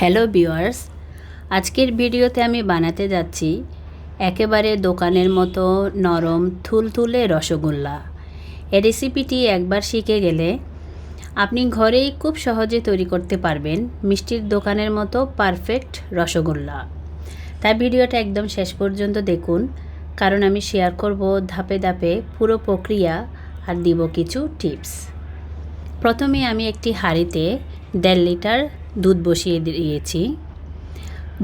Hello viewers, আজকের ভিডিওতে আমি বানাতে যাচ্ছি একেবারে দোকানের মতো নরম থুলথুলে রসগোল্লা। এই রেসিপিটি একবার শিখে গেলে আপনি ঘরেই খুব সহজে তৈরি করতে পারবেন মিষ্টির দোকানের মতো পারফেক্ট রসগোল্লা। তাই ভিডিওটা একদম শেষ পর্যন্ত দেখুন, কারণ আমি শেয়ার করব ধাপে ধাপে পুরো প্রক্রিয়া আর দিব কিছু টিপস প্রথমে আমি একটি হাঁড়িতে দেড় লিটার দুধ বসিয়ে দিয়েছি।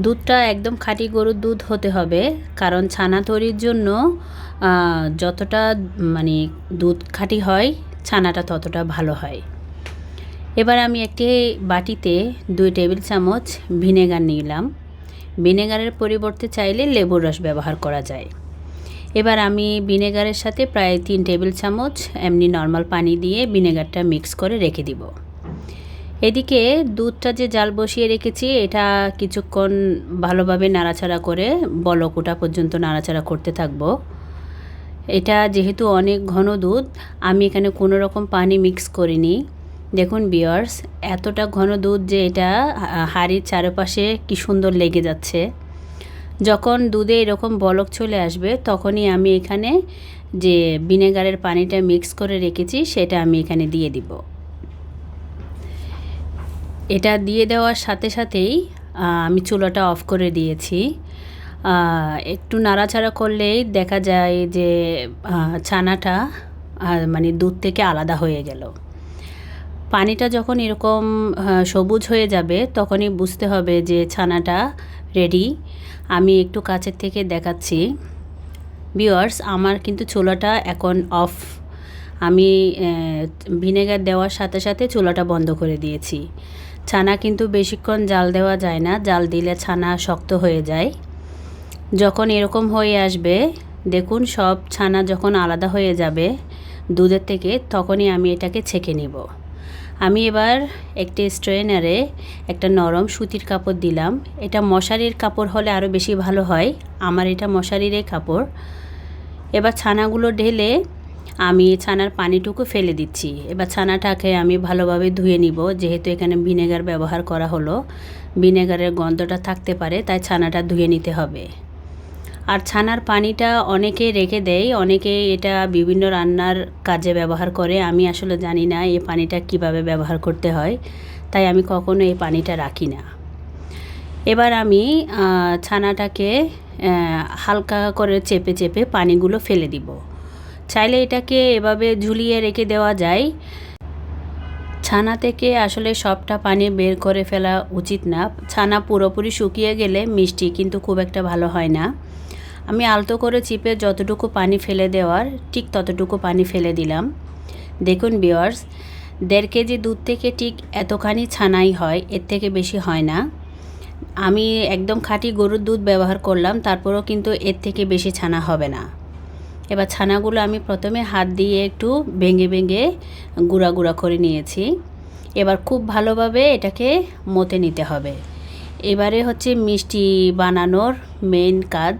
দুধটা একদম খাঁটি গরুর দুধ হতে হবে, কারণ ছানা তৈরির জন্য যতটা মানে দুধ খাঁটি হয়, ছানাটা ততটা ভালো হয়। এবার আমি একটি বাটিতে দুই টেবিল চামচ ভিনেগার নিলাম। ভিনেগারের পরিবর্তে চাইলে লেবুর রস ব্যবহার করা যায়। এবার আমি ভিনেগারের সাথে প্রায় তিন টেবিল চামচ এমনি নর্মাল পানি দিয়ে ভিনেগারটা মিক্স করে রেখে দিব। এদিকে দুধটা যে জাল বসিয়ে রেখেছি, এটা কিছুক্ষণ ভালোভাবে নাড়াচাড়া করে বলক ওঠা পর্যন্ত নাড়াচাড়া করতে থাকব। এটা যেহেতু অনেক ঘন দুধ, আমি এখানে কোনো রকম পানি মিক্স করিনি। দেখুন বিয়ার্স এতটা ঘন দুধ যে এটা হাঁড়ির চারপাশে কি সুন্দর লেগে যাচ্ছে। যখন দুধে এরকম বলক চলে আসবে, তখনই আমি এখানে যে ভিনেগারের পানিটা মিক্স করে রেখেছি, সেটা আমি এখানে দিয়ে দিব। এটা দিয়ে দেওয়ার সাথে সাথেই আমি চুলাটা অফ করে দিয়েছি। একটু নাড়াচাড়া করলেই দেখা যায় যে ছানাটা মানে দুধ থেকে আলাদা হয়ে গেল। পানিটা যখন এরকম সবুজ হয়ে যাবে, তখনই বুঝতে হবে যে ছানাটা রেডি আমি একটু কাছের থেকে দেখাচ্ছি। বিওয়ার্স আমার কিন্তু চুলাটা এখন অফ। আমি ভিনেগার দেওয়ার সাথে সাথে চুলাটা বন্ধ করে দিয়েছি। ছানা কিন্তু বেশিক্ষণ জাল দেওয়া যায় না। জাল দিলে ছানা শক্ত হয়ে যায়। যখন এরকম হয়ে আসবে, দেখুন সব ছানা যখন আলাদা হয়ে যাবে দুধের থেকে, তখনই আমি এটাকে ছেঁকে নিব। আমি এবার একটি স্ট্রেনারে একটা নরম সুতির কাপড় দিলাম। এটা মশারির কাপড় হলে আরও বেশি ভালো হয়। আমার এটা মশারিরই কাপড়। এবার ছানাগুলো ঢেলে আমি ছানার পানিটুকু ফেলে দিচ্ছি। এবার ছানাটাকে আমি ভালোভাবে ধুয়ে নিব, যেহেতু এখানে ভিনেগার ব্যবহার করা হলো। ভিনেগারের গন্ধটা থাকতে পারে, তাই ছানাটা ধুয়ে নিতে হবে। আর ছানার পানিটা অনেকে রেখে দেয় অনেকে এটা বিভিন্ন রান্নার কাজে ব্যবহার করে। আমি আসলে জানি না এই পানিটা কীভাবে ব্যবহার করতে হয়, তাই আমি কখনো এই পানিটা রাখি না। এবার আমি ছানাটাকে হালকা করে চেপে চেপে পানিগুলো ফেলে দিব। চাইলে এটাকে এভাবে ঝুলিয়ে রেখে দেওয়া যায়। ছানা থেকে আসলে সবটা পানি বের করে ফেলা উচিত না। ছানা পুরোপুরি শুকিয়ে গেলে মিষ্টি কিন্তু খুব একটা ভালো হয় না। আমি আলতো করে চিপে যতটুকু পানি ফেলে দেওয়ার, ঠিক ততটুকু পানি ফেলে দিলাম। দেখুন বিয়ার্স দেড় কেজি দুধ থেকে ঠিক এতখানি ছানাই হয়, এর থেকে বেশি হয় না। আমি একদম খাঁটি গরুর দুধ ব্যবহার করলাম, তারপরেও কিন্তু এর থেকে বেশি ছানা হবে না। এবার ছানাগুলো আমি প্রথমে হাত দিয়ে একটু ভেঙে ভেঙে গুঁড়া গুঁড়া করে নিয়েছি। এবার খুব ভালোভাবে এটাকে মতে নিতে হবে। এবারে হচ্ছে মিষ্টি বানানোর মেন কাজ।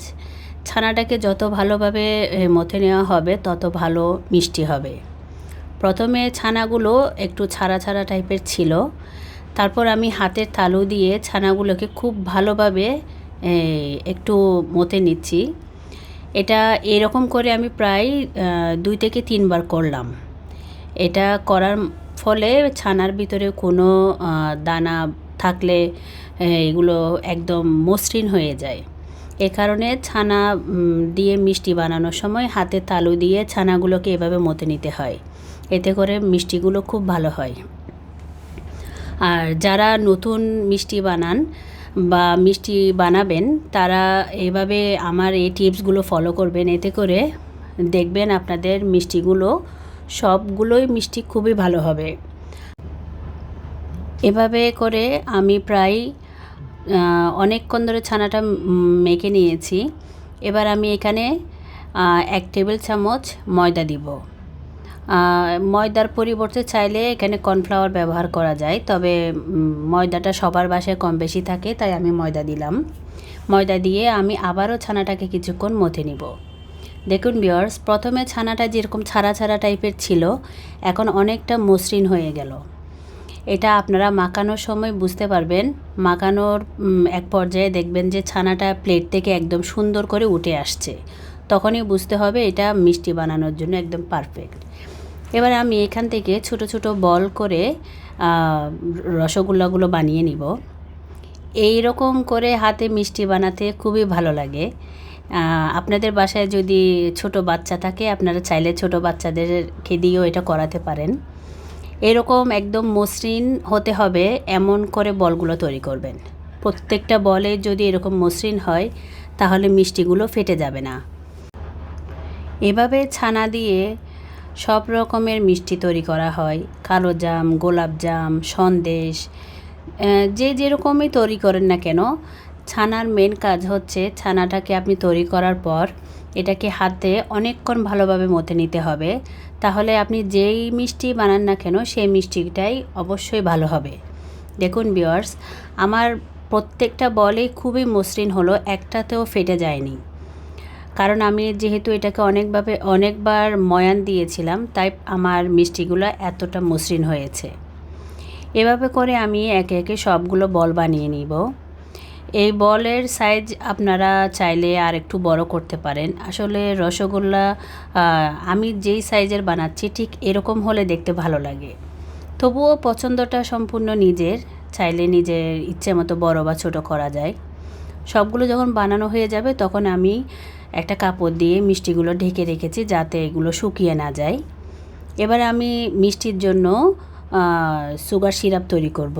ছানাটাকে যত ভালোভাবে মথে নেওয়া হবে, তত ভালো মিষ্টি হবে। প্রথমে ছানাগুলো একটু ছাড়া ছাড়া টাইপের ছিল। তারপর আমি হাতের তালু দিয়ে ছানাগুলোকে খুব ভালোভাবে একটু মতে নিচ্ছি। এটা এরকম করে আমি প্রায় দুই থেকে তিনবার করলাম। এটা করার ফলে ছানার ভিতরে কোনো দানা থাকলে এগুলো একদম মসৃণ হয়ে যায়। এ কারণে ছানা দিয়ে মিষ্টি বানানোর সময় হাতে তালু দিয়ে ছানাগুলোকে এভাবে মতে নিতে হয়। এতে করে মিষ্টিগুলো খুব ভালো হয়। আর যারা নতুন মিষ্টি বানান বা মিষ্টি বানাবেন, তারা এভাবে আমার এই টিপসগুলো ফলো করবেন। এতে করে দেখবেন আপনাদের মিষ্টিগুলো, সবগুলোই মিষ্টি খুবই ভালো হবে। এভাবে করে আমি প্রায় অনেকক্ষণ ধরে ছানাটা মেখে নিয়েছি। এবার আমি এখানে এক টেবিল চামচ ময়দা দিব। ময়দার পরিবর্তে চাইলে এখানে কর্নফ্লাওয়ার ব্যবহার করা যায়, তবে ময়দাটা সবার বাসায় কম বেশি থাকে, তাই আমি ময়দা দিলাম। ময়দা দিয়ে আমি আবারও ছানাটাকে কিছুক্ষণ মথে নিব। দেখুন বিয়ার্স প্রথমে ছানাটা যেরকম ছাড়া ছাড়া টাইপের ছিল, এখন অনেকটা মসৃণ হয়ে গেল। এটা আপনারা মাখানোর সময় বুঝতে পারবেন, মাখানোর এক পর্যায়ে দেখবেন যে ছানাটা প্লেট থেকে একদম সুন্দর করে উঠে আসছে। তখনই বুঝতে হবে এটা মিষ্টি বানানোর জন্য একদম পারফেক্ট এবার আমি এখান থেকে ছোট ছোট বল করে রসগোল্লাগুলো বানিয়ে নিব। এই রকম করে হাতে মিষ্টি বানাতে খুবই ভালো লাগে। আপনাদের বাসায় যদি ছোট বাচ্চা থাকে, আপনারা চাইলে ছোট বাচ্চাদেরকে দিয়েও এটা করাতে পারেন। এরকম একদম মসৃণ হতে হবে, এমন করে বলগুলো তৈরি করবেন। প্রত্যেকটা বলে যদি এরকম মসৃণ হয়, তাহলে মিষ্টিগুলো ফেটে যাবে না। এভাবে ছানা দিয়ে সব রকমের মিষ্টি তৈরি করা হয়। কালো জাম, গোলাপ জাম, সন্দেশ যে যেরকমই তৈরি করেন না কেন, ছানার মেন কাজ হচ্ছে ছানাটাকে আপনি তৈরি করার পর এটাকে হাতে অনেকক্ষণ ভালোভাবে মতে নিতে হবে। তাহলে আপনি যেই মিষ্টি বানান না কেন, সেই মিষ্টিটাই অবশ্যই ভালো হবে। দেখুন বিয়ার্স আমার প্রত্যেকটা বলেই খুবই মসৃণ হলো, একটাতেও ফেটে যায়নি। কারণ আমি যেহেতু এটাকে অনেকভাবে, অনেকবার ময়ান দিয়েছিলাম, তাই আমার মিষ্টিগুলো এতটা মসৃণ হয়েছে। এভাবে করে আমি একে একে সবগুলো বল বানিয়ে নিব। এই বলের সাইজ আপনারা চাইলে আর একটু বড় করতে পারেন। আসলে রসগোল্লা আমি যেই সাইজের বানাচ্ছি, ঠিক এরকম হলে দেখতে ভালো লাগে। তবুও পছন্দটা সম্পূর্ণ নিজের, চাইলে নিজের ইচ্ছে মতো বড় বা ছোট করা যায়। সবগুলো যখন বানানো হয়ে যাবে, তখন আমি একটা কাপড় দিয়ে মিষ্টিগুলো ঢেকে রেখেছি যাতে এগুলো শুকিয়ে না যায়। এবার আমি মিষ্টির জন্য সুগার সিরাপ তৈরি করব।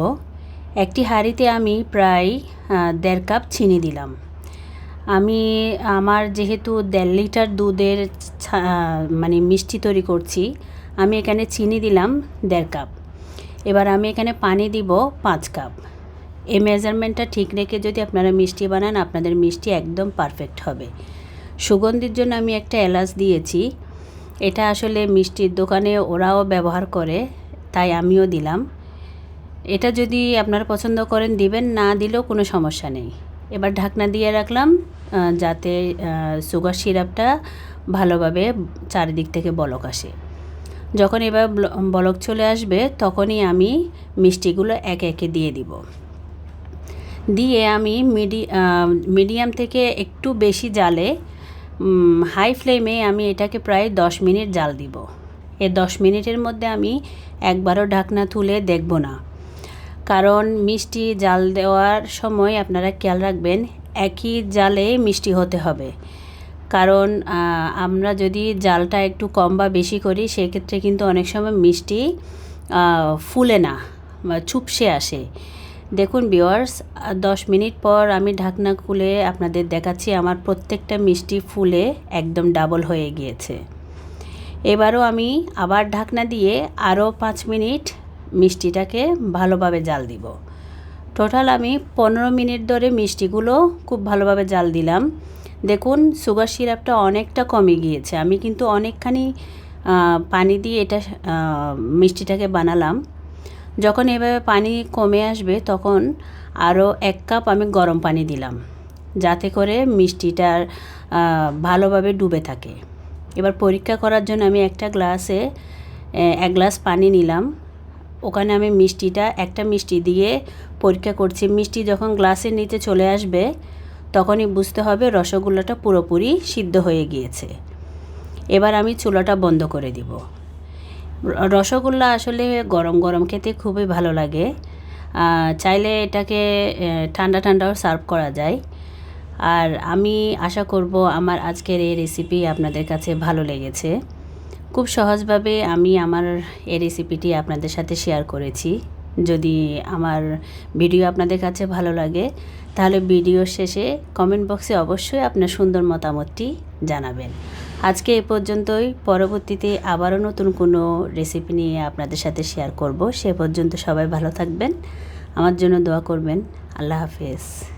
একটি হাঁড়িতে আমি প্রায় দেড় কাপ চিনি দিলাম। আমি, আমার যেহেতু দেড় লিটার দুধের মানে মিষ্টি তৈরি করছি, আমি এখানে চিনি দিলাম দেড় কাপ। এবার আমি এখানে পানি দিব পাঁচ কাপ। এই মেজারমেন্টটা ঠিক রেখে যদি আপনারা মিষ্টি বানান, আপনাদের মিষ্টি একদম পারফেক্ট হবে। সুগন্ধির জন্য আমি একটা এলাচ দিয়েছি। এটা আসলে মিষ্টির দোকানে ওরাও ব্যবহার করে, তাই আমিও দিলাম। এটা যদি আপনারা পছন্দ করেন, দিবেন, না দিলেও কোনো সমস্যা নেই। এবার ঢাকনা দিয়ে রাখলাম যাতে সুগার সিরাপটা ভালোভাবে চারিদিক থেকে বলক আসে। যখন এবার ব্ল- বলক চলে আসবে, তখনই আমি মিষ্টিগুলো একে একে দিয়ে দিব। দিয়ে আমি মিডি মিডিয়াম থেকে একটু বেশি জালে হাই ফ্লেমে আমি এটাকে প্রায় দশ মিনিট জাল দিব। এ দশ মিনিটের মধ্যে আমি একবারও ঢাকনা তুলে দেখব না। কারণ মিষ্টি জাল দেওয়ার সময় আপনারা খেয়াল রাখবেন, একই জালে মিষ্টি হতে হবে। কারণ আমরা যদি জালটা একটু কম বা বেশি করি, সেক্ষেত্রে কিন্তু অনেক সময় মিষ্টি ফুলে না চুপসে আসে। দেখুন বিওয়ার্স দশ মিনিট পর আমি ঢাকনা খুলে আপনাদের দেখাচ্ছি আমার প্রত্যেকটা মিষ্টি ফুলে একদম ডাবল হয়ে গিয়েছে। এবারও আমি আবার ঢাকনা দিয়ে আরও পাঁচ মিনিট মিষ্টিটাকে ভালোভাবে জাল দিব। টোটাল আমি পনেরো মিনিট ধরে মিষ্টিগুলো খুব ভালোভাবে জাল দিলাম। দেখুন সুগার সিরাপটা অনেকটা কমে গিয়েছে। আমি কিন্তু অনেকখানি পানি দিয়ে এটা মিষ্টিটাকে বানালাম। যখন এভাবে পানি কমে আসবে, তখন আরও এক কাপ আমি গরম পানি দিলাম, যাতে করে মিষ্টিটার ভালোভাবে ডুবে থাকে। এবার পরীক্ষা করার জন্য আমি একটা গ্লাসে এক গ্লাস পানি নিলাম। ওখানে আমি মিষ্টিটা, একটা মিষ্টি দিয়ে পরীক্ষা করছি। মিষ্টি যখন গ্লাসের নিচে চলে আসবে, তখনই বুঝতে হবে রসগোল্লাটা পুরোপুরি সিদ্ধ হয়ে গিয়েছে। এবার আমি চুলাটা বন্ধ করে দিব। রসগোল্লা আসলে গরম গরম খেতে খুবই ভালো লাগে। চাইলে এটাকে ঠান্ডা, ঠান্ডাও সার্ভ করা যায়। আর আমি আশা করব আমার আজকের এই রেসিপি আপনাদের কাছে ভালো লেগেছে। খুব সহজভাবে আমি আমার এই রেসিপিটি আপনাদের সাথে শেয়ার করেছি। যদি আমার ভিডিও আপনাদের কাছে ভালো লাগে, তাহলে ভিডিও শেষে কমেন্ট বক্সে অবশ্যই আপনার সুন্দর মতামতটি জানাবেন। আজকে এ পর্যন্তই। পরবর্তীতে আবারও নতুন কোনো রেসিপি নিয়ে আপনাদের সাথে শেয়ার করব। সে পর্যন্ত সবাই ভালো থাকবেন। আমার জন্য দোয়া করবেন। আল্লাহ হাফেজ।